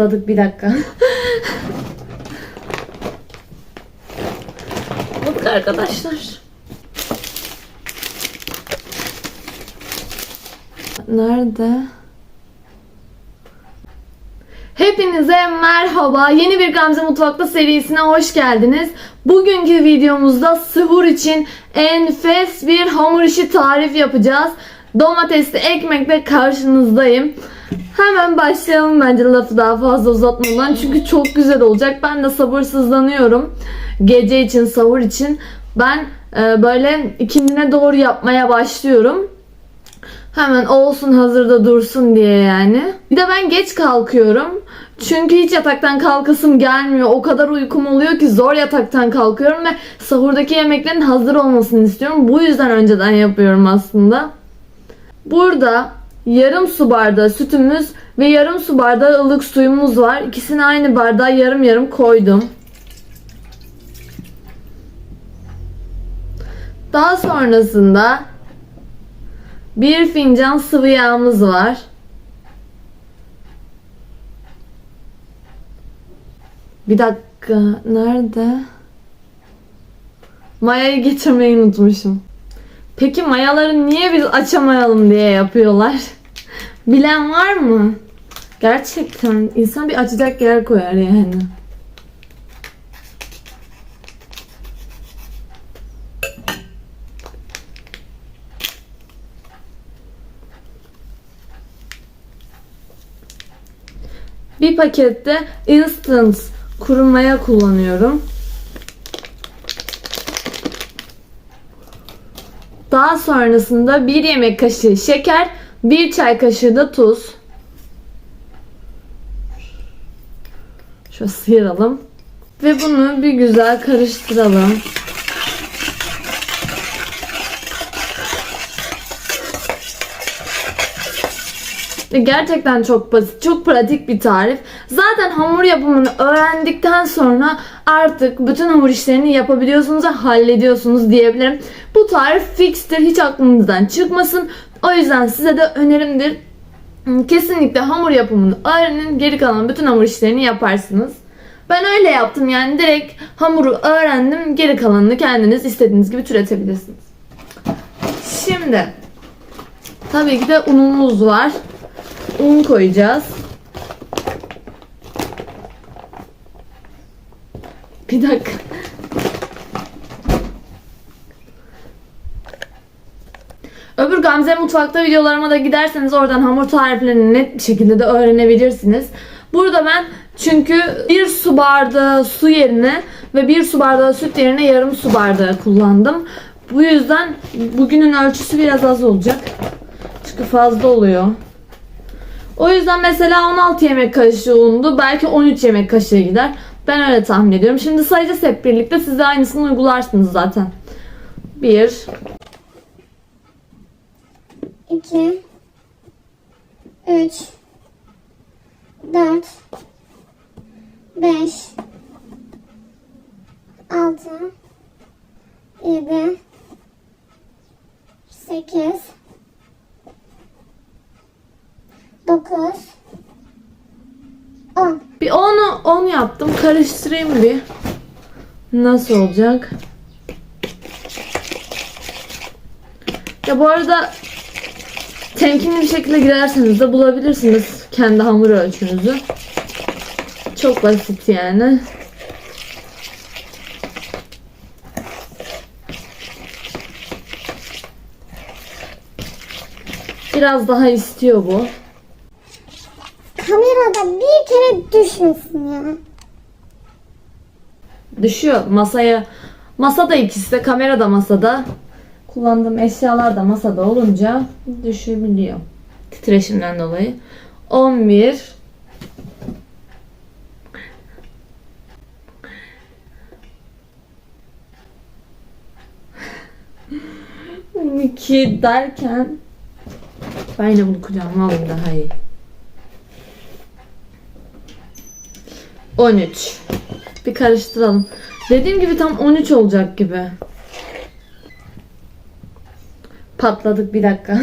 Patladık bir dakika. Bulduk arkadaşlar. Nerede? Hepinize merhaba. Yeni bir Gamze Mutfakta serisine hoş geldiniz. Bugünkü videomuzda sahur için enfes bir hamur işi tarif yapacağız. Domatesli ekmekle karşınızdayım. Hemen başlayalım bence lafı daha fazla uzatmadan. Çünkü çok güzel olacak. Ben de sabırsızlanıyorum. Gece için, sahur için. Ben e, böyle ikindine doğru yapmaya başlıyorum. Hemen olsun hazırda dursun diye yani. Bir de ben geç kalkıyorum. Çünkü hiç yataktan kalkasım gelmiyor. O kadar uykum oluyor ki zor yataktan kalkıyorum ve sahurdaki yemeklerin hazır olmasını istiyorum. Bu yüzden önceden yapıyorum aslında. Burada yarım su bardağı sütümüz ve yarım su bardağı ılık suyumuz var. İkisini aynı bardağa yarım yarım koydum. Daha sonrasında bir fincan sıvı yağımız var. Bir dakika nerede? Mayayı getirmeyi unutmuşum. Peki mayaları niye biz açamayalım diye yapıyorlar? Bilen var mı? Gerçekten insan bir açacak yer koyar yani. Bir pakette instant kuru maya kullanıyorum. Daha sonrasında bir yemek kaşığı şeker, bir çay kaşığı da tuz. Şöyle sıyıralım. Ve bunu bir güzel karıştıralım. Gerçekten çok basit, çok pratik bir tarif. Zaten hamur yapımını öğrendikten sonra artık bütün hamur işlerini yapabiliyorsunuz ve hallediyorsunuz diyebilirim. Bu tarif fixtir, hiç aklınızdan çıkmasın. O yüzden size de önerimdir. Kesinlikle hamur yapımını öğrenin, geri kalan bütün hamur işlerini yaparsınız. Ben öyle yaptım yani direkt hamuru öğrendim, geri kalanını kendiniz istediğiniz gibi türetebilirsiniz. Şimdi tabii ki de unumuz var un koyacağız. Bir dakika. Öbür Gamze Mutfak'ta videolarıma da giderseniz oradan hamur tariflerini net bir şekilde de öğrenebilirsiniz. Burada ben çünkü bir su bardağı su yerine ve bir su bardağı süt yerine yarım su bardağı kullandım. Bu yüzden bugünün ölçüsü biraz az olacak. Çünkü fazla oluyor. O yüzden mesela 16 yemek kaşığı undu. Belki 13 yemek kaşığı gider. Ben öyle tahmin ediyorum. Şimdi sayacağız hep birlikte. Siz de aynısını uygularsınız zaten. 1 2 3 4 5 6 7 8 9 10 Bir 10'u 10 yaptım. Karıştırayım bir. Nasıl olacak? Ya bu arada temkinli bir şekilde girerseniz de bulabilirsiniz kendi hamur ölçünüzü. Çok basit yani. Biraz daha istiyor bu. Kere düşmesin ya. Düşüyor masaya. Masada ikisi de kamera da masada. Kullandığım eşyalar da masada olunca düşebiliyor. Titreşimden dolayı. 11 12 derken ben yine bunu kucağıma alayım daha iyi. 13 bir karıştıralım. Dediğim gibi tam 13 olacak gibi. Patladık bir dakika.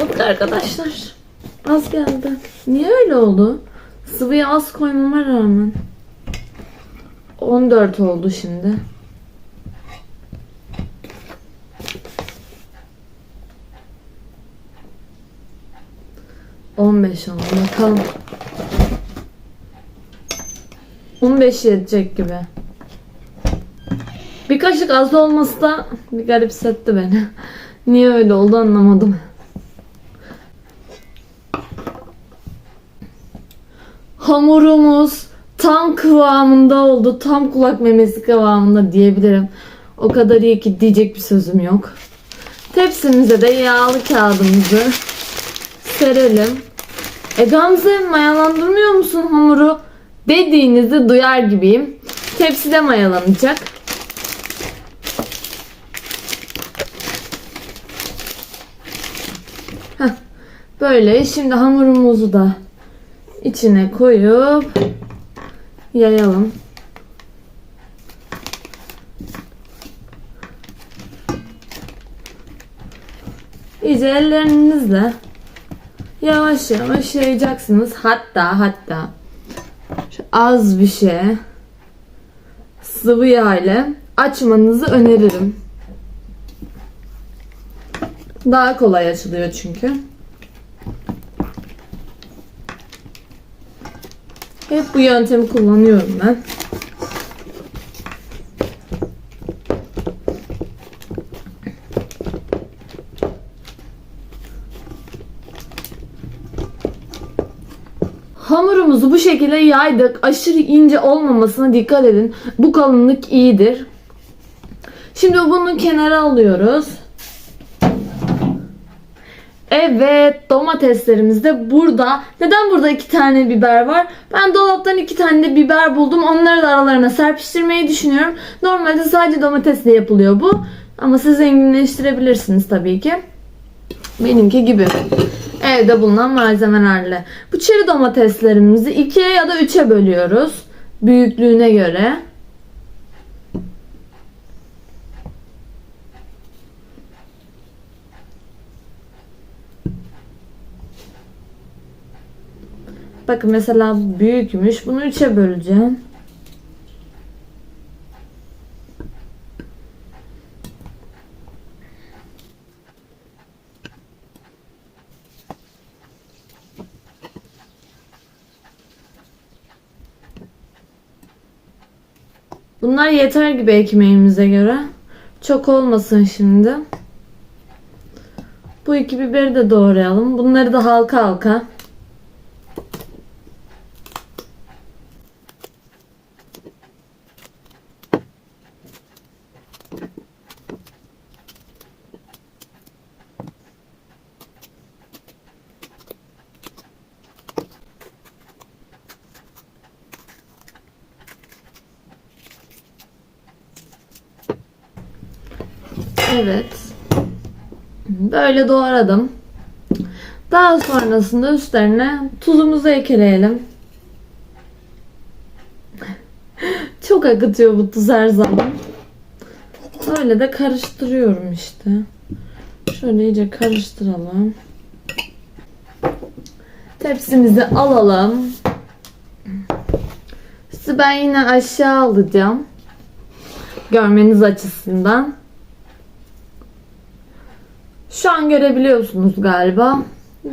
Bak arkadaşlar. Az geldi. Niye öyle oldu? Sıvıyı az koymama rağmen. 14 oldu şimdi. On beş oldu. Bakalım. 15 yetecek gibi. Bir kaşık az olması da bir garipsetti beni. Niye öyle oldu anlamadım. Hamurumuz tam kıvamında oldu. Tam kulak memesi kıvamında diyebilirim. O kadar iyi ki diyecek bir sözüm yok. Tepsimize de yağlı kağıdımızı serelim. E Gamze mayalandırmıyor musun hamuru? Dediğinizi duyar gibiyim. Tepside mayalanacak. Böyle şimdi hamurumuzu da içine koyup yayalım. İyice ellerinizle yavaş yavaş yayacaksınız. Hatta hatta az bir şey sıvı yağ ile açmanızı öneririm. Daha kolay açılıyor çünkü. Hep bu yöntemi kullanıyorum ben. Hamurumuzu bu şekilde yaydık. Aşırı ince olmamasına dikkat edin. Bu kalınlık iyidir. Şimdi bunu kenara alıyoruz. Evet domateslerimiz de burada. Neden burada iki tane biber var? Ben dolaptan iki tane de biber buldum. Onları da aralarına serpiştirmeyi düşünüyorum. Normalde sadece domatesle yapılıyor bu. Ama siz zenginleştirebilirsiniz tabii ki. Benimki gibi. Evde bulunan malzemelerle. Bu çeri domateslerimizi ikiye ya da üçe bölüyoruz. Büyüklüğüne göre. Bakın mesela büyükmüş. Bunu üçe böleceğim. Bunlar yeter gibi ekmeğimize göre. Çok olmasın şimdi. Bu iki biberi de doğrayalım. Bunları da halka halka. Evet. Böyle doğradım. Daha sonrasında üstlerine tuzumuzu ekleyelim. Çok akıtıyor bu tuz her zaman. Öyle de karıştırıyorum işte. Şöyle iyice karıştıralım. Tepsimizi alalım. Sizi ben yine aşağı alacağım. Görmeniz açısından. Şu an görebiliyorsunuz galiba.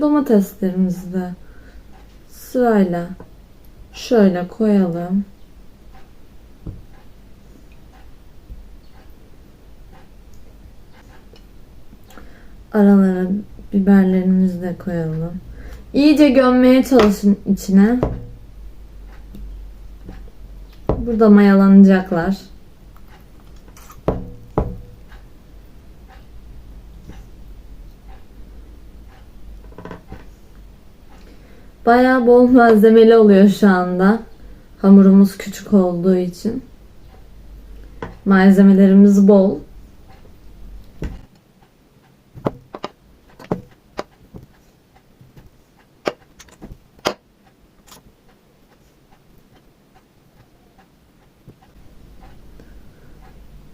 Domateslerimizi de sırayla şöyle koyalım. Aralara biberlerimizi de koyalım. İyice gömmeye çalışın içine. Burada mayalanacaklar. Bayağı bol malzemeli oluyor şu anda. Hamurumuz küçük olduğu için. Malzemelerimiz bol.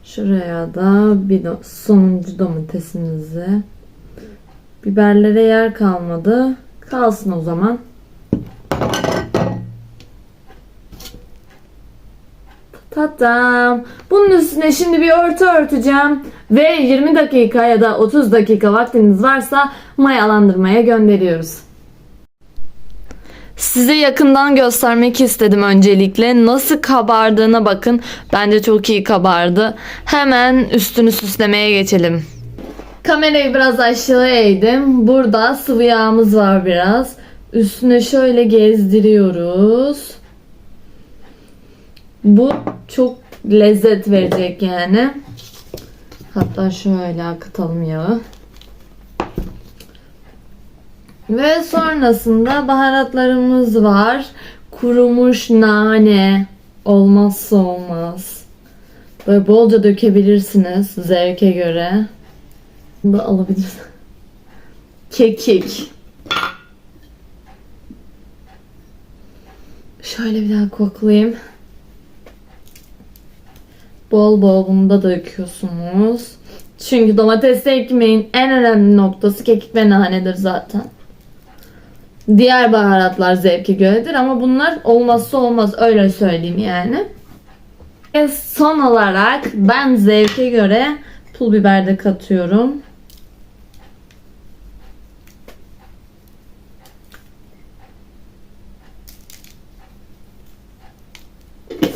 Şuraya da bir sonuncu domatesimizi Biberlere yer kalmadı. Kalsın o zaman. Tatam. Bunun üstüne şimdi bir örtü örteceğim. Ve 20 dakika ya da 30 dakika vaktiniz varsa mayalandırmaya gönderiyoruz. Size yakından göstermek istedim öncelikle. Nasıl kabardığına bakın. Bence çok iyi kabardı. Hemen üstünü süslemeye geçelim. Kamerayı biraz aşağıya eğdim. Burada sıvı yağımız var biraz. Üstüne şöyle gezdiriyoruz. Bu çok lezzet verecek yani. Hatta şöyle akıtalım yağı. Ve sonrasında baharatlarımız var. Kurumuş nane olmazsa olmaz. Böyle bolca dökebilirsiniz zevke göre. Bunu da alabiliriz. Kekik. Şöyle bir daha koklayayım. Bol bol bunu da döküyorsunuz. Çünkü domates ekmeğin en önemli noktası kekik ve nanedir zaten. Diğer baharatlar zevke göredir ama bunlar olmazsa olmaz öyle söyleyeyim yani. Ve son olarak ben zevke göre pul biber de katıyorum.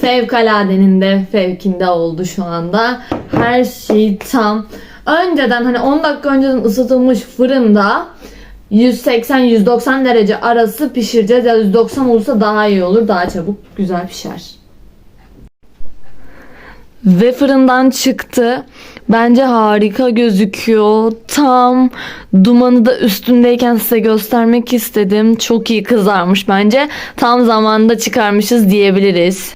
Fevkaladenin de fevkinde oldu şu anda. Her şey tam. Önceden hani 10 dakika önceden ısıtılmış fırında 180-190 derece arası pişireceğiz. Ya 190 olursa daha iyi olur. Daha çabuk güzel pişer. Ve fırından çıktı. Bence harika gözüküyor. Tam dumanı da üstündeyken size göstermek istedim. Çok iyi kızarmış bence. Tam zamanında çıkarmışız diyebiliriz.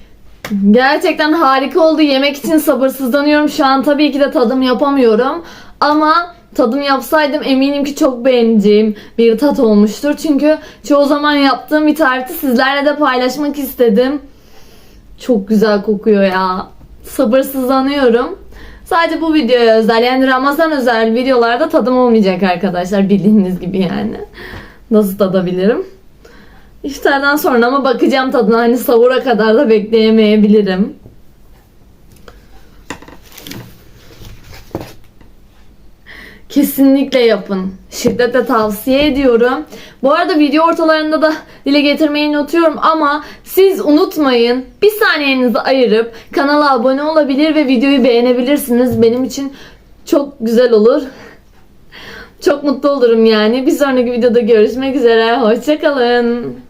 Gerçekten harika oldu. Yemek için sabırsızlanıyorum. Şu an tabii ki de tadım yapamıyorum. Ama tadım yapsaydım eminim ki çok beğeneceğim bir tat olmuştur. Çünkü çoğu zaman yaptığım bir tarifi sizlerle de paylaşmak istedim. Çok güzel kokuyor ya. Sabırsızlanıyorum. Sadece bu videoya özel yani Ramazan özel videolarda tadım olmayacak arkadaşlar bildiğiniz gibi yani. Nasıl tadabilirim? İftardan sonra ama bakacağım tadına hani savura kadar da bekleyemeyebilirim. Kesinlikle yapın. Şiddetle tavsiye ediyorum. Bu arada video ortalarında da dile getirmeyi unutuyorum ama siz unutmayın. Bir saniyenizi ayırıp kanala abone olabilir ve videoyu beğenebilirsiniz. Benim için çok güzel olur. Çok mutlu olurum yani. Bir sonraki videoda görüşmek üzere. Hoşçakalın.